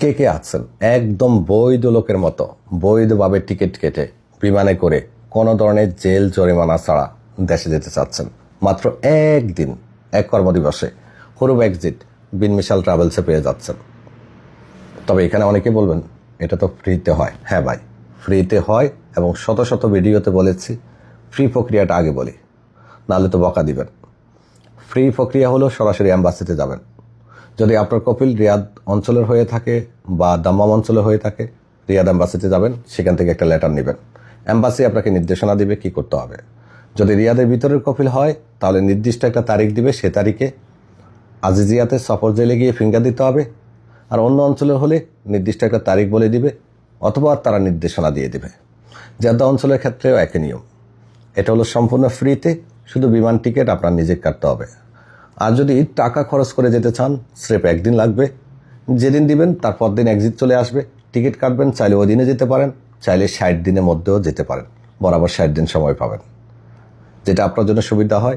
কে কে আছেন? একদম বৈধ লোকের মতো, বৈধভাবে টিকিট কেটে, বিমানে করে কোনো ধরনের জেল, জরিমানা ছাড়া দেশে যেতে চাচ্ছেন। মাত্র একদিন, এক কর্মদিবসে, হরুব এক্সিট বিনমিশাল ট্রাভেলসে পেয়ে যাচ্ছেন। তবে এখানে অনেকে বলবেন, এটা তো ফ্রিতে হয়। হ্যাঁ ভাই, ফ্রিতে হয় এবং শত শত ভিডিওতে বলেছি, ফ্রি প্রক্রিয়াটা আগে বলি, নাহলে তো বকা দিবেন। ফ্রি প্রক্রিয়া হলো সরাসরি অ্যাম্বাসিতে যাবেন। যদি আপনার কপিল রিয়াদ অঞ্চলের হয়ে থাকে বা দাম্মাম অঞ্চলে হয়ে থাকে, রিয়াদ অ্যাম্বাসিতে যাবেন, সেখান থেকে একটা লেটার নেবেন। অ্যাম্বাসি আপনাকে নির্দেশনা দিবে কি করতে হবে। যদি রিয়াদের ভিতরের কপিল হয়, তাহলে নির্দিষ্ট একটা তারিখ দিবে, সে তারিখে আজিজিয়াতে সফর জেলে গিয়ে ফিঙ্গার দিতে হবে। আর অন্য অঞ্চলে হলে নির্দিষ্ট একটা তারিখ বলে দিবে, অথবা তারা নির্দেশনা দিয়ে দিবে। জেদ্দা অঞ্চলের ক্ষেত্রেও একই নিয়ম। এটা হলো সম্পূর্ণ ফ্রিতে শুধু বিমান টিকিট আপনার নিজে কাটতে হবে। আর যদি টাকা খরচ করে যেতে চান, স্রেফ একদিন লাগবে। যেদিন দিবেন তারপর দিন এক্সিট চলে আসবে। টিকিট কাটবেন, চাইলে ওই দিনে যেতে পারেন, চাইলে ষাট দিনের মধ্যেও যেতে পারেন। বরাবর ষাট দিন সময় পাবেন। যেটা আপনার জন্য সুবিধা হয়।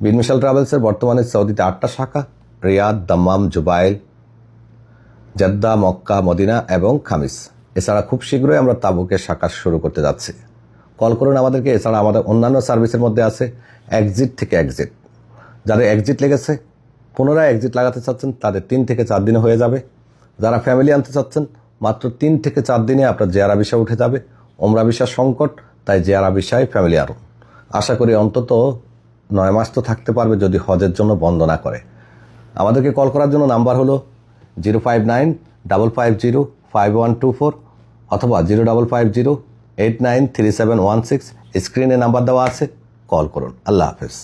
বিনমিশাল ট্রাভেলসের বর্তমানে সৌদিতে আটটা শাখা, Riyadh, Dammam, Jubail, Jeddah, Mecca, Medina এবং খামিস। এছাড়া খুব শীঘ্রই আমরা তাবুকের শাখা শুরু করতে যাচ্ছি। কল করুন আমাদেরকে, এছাড়া আমাদের অন্যান্য সার্ভিসের মধ্যে আছে এক্সিট থেকে এক্সিট যাদের এক্সিট লেগেছে, পুনরায় এক্সিট লাগাতে চাচ্ছেন, তাদের তিন থেকে চার দিনে হয়ে যাবে। যারা ফ্যামিলি আনতে চাচ্ছেন, মাত্র তিন থেকে চার দিনে আপনার জেয়ারা বিষয় উঠে যাবে। ওমরা বিষয় সংকট, তাই জেয়ারা বিষয় ফ্যামিলি আরও আশা করি অন্তত নয় মাস তো থাকতে পারবে যদি হজের জন্য বন্ধ না করে। আমাদেরকে কল করার জন্য নাম্বার হলো zero five nine double five zero five one two four অথবা zero double five zero eight nine three seven one six স্ক্রিনে নাম্বার দেওয়া আছে কল করুন। আল্লাহ হাফেজ।